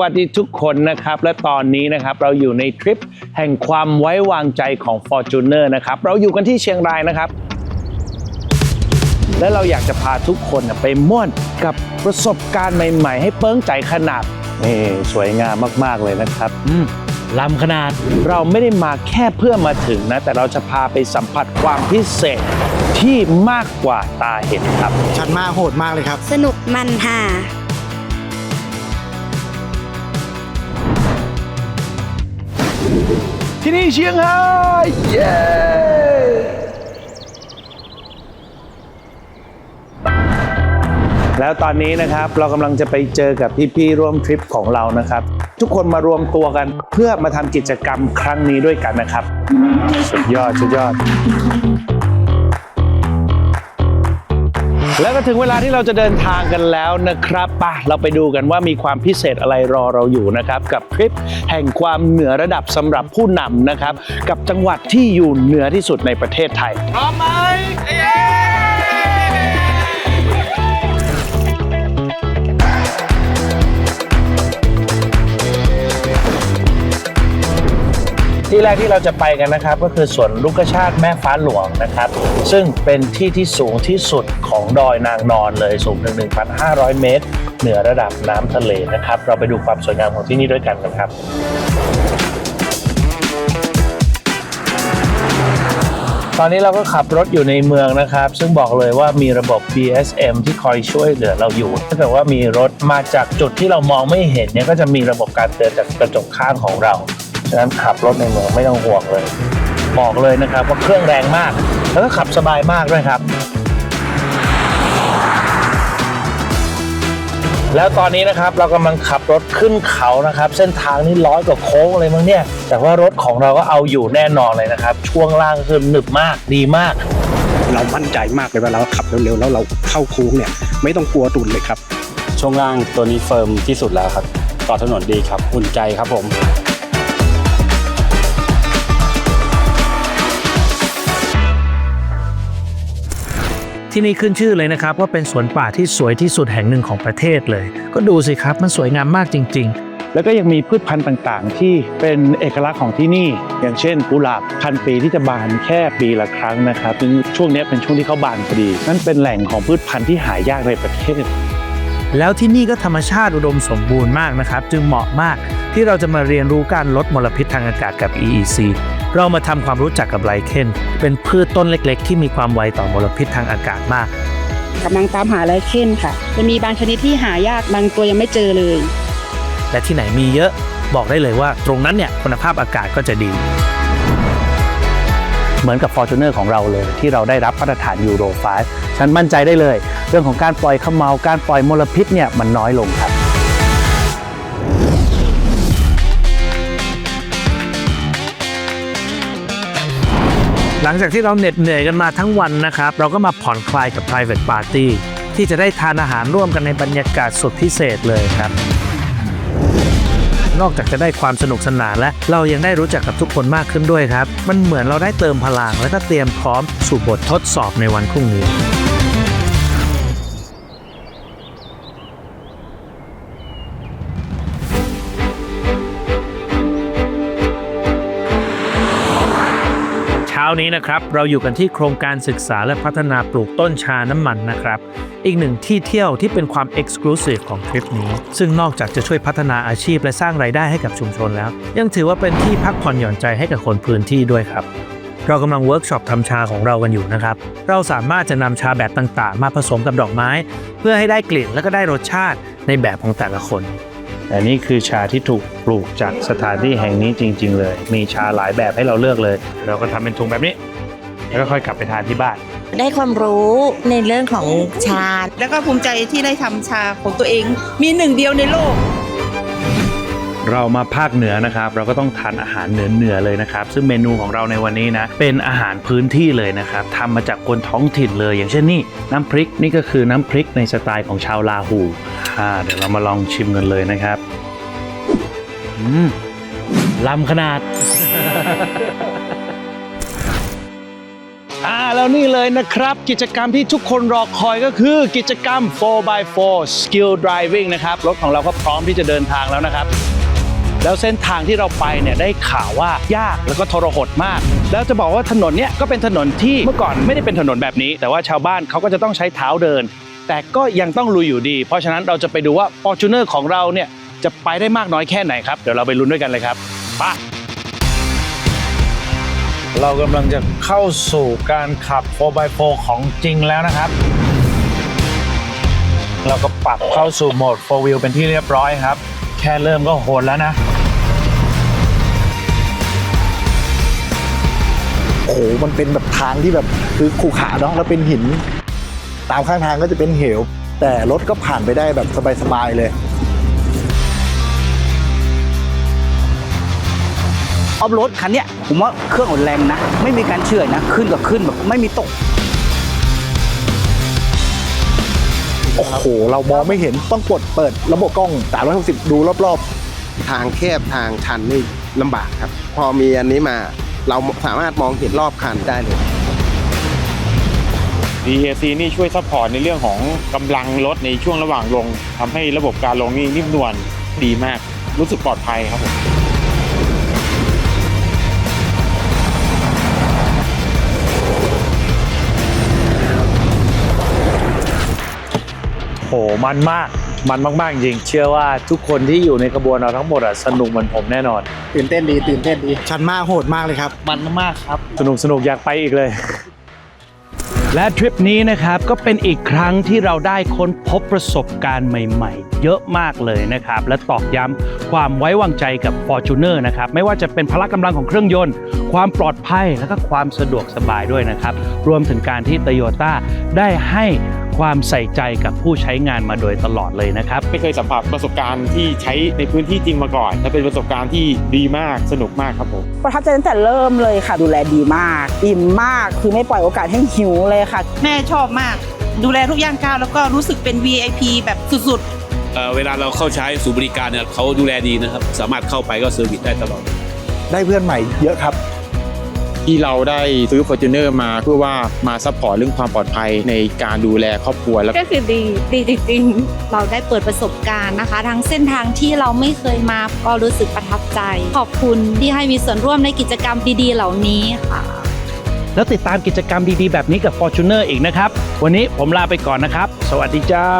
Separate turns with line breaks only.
วัสดีทุกคนนะครับ และตอนนี้นะครับเราอยู่ในทริปแห่งความไว้วางใจของ Fortuner นะครับ เราอยู่กันที่เชียงรายนะครับ และเราอยากจะพาทุกคนน่ะไปม่วนกับประสบการณ์ใหม่ ๆ ให้เปิ้งใจขนาดนี่สวยงามมากๆเลยนะครับ
อืมลำขนาด
เราไม่ได้มาแค่เพื่อมาถึงนะ แต่เราจะพาไปสัมผัสความพิเศษที่มากกว่าตาเห็นครับ
ชันมากโหดมากเลยครับ
สนุกมันฮา
ที่นี่เชียงรายเย้แล้วตอนนี้นะครับเรากำลังจะไปเจอกับพี่ๆร่วมทริปของเรานะครับ ทุกคนมารวมตัวกันเพื่อมาทำกิจกรรมครั้งนี้ด้วยกันนะครับ สุดยอดสุดยอด แล้วก็ถึงเวลาที่เราจะเดินทางกันแล้วนะครับป่ะเราไปดูกันว่ามีความพิเศษอะไรรอเราอยู่นะครับ กับทริปแห่งความเหนือระดับสำหรับผู้นำนะครับ กับจังหวัดที่อยู่เหนือที่สุดในประเทศไทย พร้อมไหม ที่แรกที่เราจะไปกันนะครับ ก็คือสวนลูกชาติแม่ฟ้าหลวงนะครับ ซึ่งเป็นที่ที่สูงที่สุดของดอยนางนอนเลยสูงถึง 1,500 เมตร เหนือระดับน้ำทะเลนะครับ เราไปดูความสวยงามของที่นี่ด้วยกันนครับตอนนี้เราก็ขับรถอยู่ในเมืองนะครับ ซึ่งบอกเลยว่ามีระบบ BSM ที่คอยช่วยเหลือเราอยู่ถ้าเกิดว่ามีรถมาจากจุดที่เรามองไม่เห็นเนี่ยก็จะมีระบบการเตือนจากกระจกข้างของเรา ฉะนั้นขับรถในเมืองไม่ต้องห่วงเลย บอกเลยนะครับว่าเครื่องแรงมาก แล้วก็ขับสบายมากด้วยครับ แล้วตอนนี้นะครับเรากำลังขับรถขึ้นเขานะครับ เส้นทางนี้ร้อยกว่าโค้งเลยมั้งเนี่ย แต่ว่ารถของเราก็เอาอยู่แน่นอนเลยนะครับ ช่วงล่างก็คือหนึบมากดีมาก
เรามั่นใจมากเลยว่าเราขับเร็วๆแล้วเราเข้าโค้งเนี่ย ไม่ต้องกลัวตุนเลยครับ
ช่วงล่างตัวนี้เฟิร์มที่สุดแล้วครับ ต่อถนนดีครับ อุ่นใจครับผม
ที่นี่ขึ้นชื่อเลยนะครับว่าเป็นสวนป่าที่สวยที่สุดแห่งหนึ่งของประเทศเลย ก็ดูสิครับมันสวยงามมากจริง
แล้วก็ยังมีพืชพันธุ์ต่างๆ ที่เป็นเอกลักษณ์ของที่นี่ อย่างเช่นกุหลาบพันปีที่จะบานแค่ปีละครั้งนะครับซึ่งช่วงนี้เป็นช่วงที่เขาบานพอดี นั่นเป็นแหล่งของพืชพันธุ์ที่หายากในประเทศ
ๆแล้วที่นี่ก็ธรรมชาติอุดมสมบูรณ์มากนะครับ จึงเหมาะมากที่เราจะมาเรียนรู้การลดมลพิษทางอากาศกับ EEC เรามาทำความรู้จักกับไลเคนเป็นพืชต้นเล็กๆ ที่มีความไวต่อมลพิษทางอากาศมาก
กำลังตามหาไรเคนค่ะจะมีบางชนิดที่หายากบางตัวยังไม่เจอเลย
และที่ไหนมีเยอะบอกได้เลยว่า ตรงนั้นเนี่ยคุณภาพอากาศก็จะดี เหมือนกับ Fortuner ของเราเลย ที่เราได้รับมาตรฐานยูโร5ฉันมั่นใจได้เลย เรื่องของการปล่อยขมเมาการปล่อยมลพิษเนี่ยมันน้อยลงครับ หลังจากที่เราเหน็ดเหนื่อยกันมาทั้งวันนะครับ เราก็มาผ่อนคลายกับ private party ที่จะได้ทานอาหารร่วมกันในบรรยากาศสุดพิเศษเลยครับ นอกจากจะได้ความสนุกสนานและเรายังได้รู้จักกับทุกคนมากขึ้นด้วยครับ มันเหมือนเราได้เติมพลังและก็เตรียมพร้อมสู่บททดสอบในวันพรุ่งนี้ นี้นะครับเราอยู่กันที่โครงการศึกษาและพัฒนาปลูกต้นชาน้ำมันนะครับ อีกหนึ่งที่เที่ยวที่เป็นความ Exclusive ของทริปนี้ ซึ่งนอกจากจะช่วยพัฒนาอาชีพและสร้างรายได้ให้กับชุมชนแล้ว ยังถือว่าเป็นที่พักผ่อนหย่อนใจให้กับคนพื้นที่ด้วยครับเรากำลังเวิร์กช็อปทำชาของเรากันอยู่นะครับ เราสามารถจะนำชาแบบต่างๆ มาผสมกับดอกไม้ เพื่อให้ได้กลิ่นและก็ได้รสชาติในแบบของแต่ละคน แต่นี่คือชาที่ถูกปลูกจากสถานที่แห่งนี้จริง ๆ เลย มีชาหลายแบบให้เราเลือกเลย เราก็ทำเป็นถุงแบบนี้ แล้วก็ค่อยกลับไปทานที่บ้าน
ได้ความรู้ในเรื่องของชา
แล้วก็ภูมิใจที่ได้ทำชาของตัวเอง มีหนึ่งเดียวในโลก
เรามาภาคเหนือนะครับ เราก็ต้องทานอาหารเหนือเหนือเลยนะครับ ซึ่งเมนูของเราในวันนี้นะ เป็นอาหารพื้นที่เลยนะครับทำมาจากคนท้องถิ่นเลย อย่างเช่นนี่น้ำพริกนี่ก็คือน้ำพริกในสไตล์ของชาวลาหูอ่าเดี๋ยวเรามาลองชิมกันเลยนะครับอืมลำขนาดอ่าแล้วนี่เลยนะครับ กิจกรรมที่ทุกคนรอคอยก็คือกิจกรรม 4x4 Skill Driving นะครับ รถของเราก็พร้อมที่จะเดินทางแล้วนะครับ แล้วเส้นทางที่เราไปเนี่ยได้ข่าวว่ายากแล้วก็ทรหดมาก แล้วจะบอกว่าถนนเนี้ยก็เป็นถนนที่เมื่อก่อนไม่ได้เป็นถนนแบบนี้ แต่ว่าชาวบ้านเขาก็จะต้องใช้เท้าเดิน แต่ก็ยังต้องลุยอยู่ดี เพราะฉะนั้นเราจะไปดูว่า Fortuner ของเราเนี่ยจะไปได้มากน้อยแค่ไหนครับ เดี๋ยวเราไปลุ้นด้วยกันเลยครับไปเรากำลังจะเข้าสู่การขับ 4x4 ของจริงแล้วนะครับ เราก็ปรับเข้าสู่โหมด 4 wheel เป็นที่เรียบร้อยครับ แค่เริ่มก็โหดแล้วนะ
โอ้โหมันเป็นแบบทางที่แบบคือขรุขระเนาะแล้วเป็นหิน ตามข้างทางก็จะเป็นเหว แต่รถก็ผ่านไปได้แบบสบายๆเลย
ออฟโรดคันเนี้ยผมว่าเครื่องอ่อนแรงนะ ไม่มีการเฉื่อยนะ ขึ้นกับขึ้นแบบไม่มีตก
โอ้โห เรามองไม่เห็นต้องกดเปิดระบบกล้อง 360 ดูรอบ
ทางแคบทางชันนี่ลำบากครับ พอมีอันนี้มา เราสามารถมองเห็นรอบคันได้เลย
DAC นี่ช่วยซัพพอร์ตในเรื่องของกำลังรถในช่วงระหว่างลงทำให้ระบบการลงนี่นิ่มนวลดีมาก รู้สึกปลอดภัยครับผม
โหมันมาก มันมากๆจริง เชื่อว่าทุกคนที่อยู่ในกระบวนเราทั้งหมดอะสนุกเหมือนผมแน่นอน
ๆตื่นเต้นดีตื่นเต้นดี ชันมากโหดมากเลยครับ
มันมากครับ สนุกสนุกอยากไปอีกเลย และทริปนี้นะครับก็เป็นอีกครั้งที่เราได้ค้นพบประสบการณ์ใหม่ๆ เยอะมากเลยนะครับ และตอกย้ำความไว้วางใจกับ Fortuner นะครับ ไม่ว่าจะเป็นพละกำลังของเครื่องยนต์ ความปลอดภัยและก็ความสะดวกสบายด้วยนะครับ รวมถึงการที่ Toyota ได้ให้ ความใส่ใจกับผู้ใช้งานมาโดยตลอดเลยนะครับ
ไม่เคยสัมผัสประสบการณ์ที่ใช้ในพื้นที่จริงมาก่อน และเป็นประสบการณ์ที่ดีมากสนุกมากครับผม
ประทับใจตั้งแต่เริ่มเลยค่ะ ดูแลดีมาก อิ่มมากคือไม่ปล่อยโอกาสให้หิวเลยค่ะ
แม่ชอบมาก ดูแลทุกย่างก้าวแล้วก็รู้สึกเป็น VIP แบบสุด
เอ่อเวลาเราเข้าใช้ศูนย์บริการเนี่ยเขาดูแลดีนะครับ สามารถเข้าไปก็เซอร์วิสได้ตลอด
ได้เพื่อนใหม่เยอะครับ
ที่เราได้ซื้อ Fortuner มาเพื่อว่ามาซัพพอร์ตเรื่องความปลอดภัยในการดูแลครอบครัวแล้ว
ก็คือดีดีจริงๆ เราได้เปิดประสบการณ์นะคะ ทั้งเส้นทางที่เราไม่เคยมาก็รู้สึกประทับใจ ขอบคุณที่ให้มีส่วนร่วมในกิจกรรมดีๆ เหล่านี้ค่ะ
แล้วติดตามกิจกรรมดีๆ แบบนี้กับ Fortuner อีกนะครับ วันนี้ผมลาไปก่อนนะครับ สวัสดีเจ้า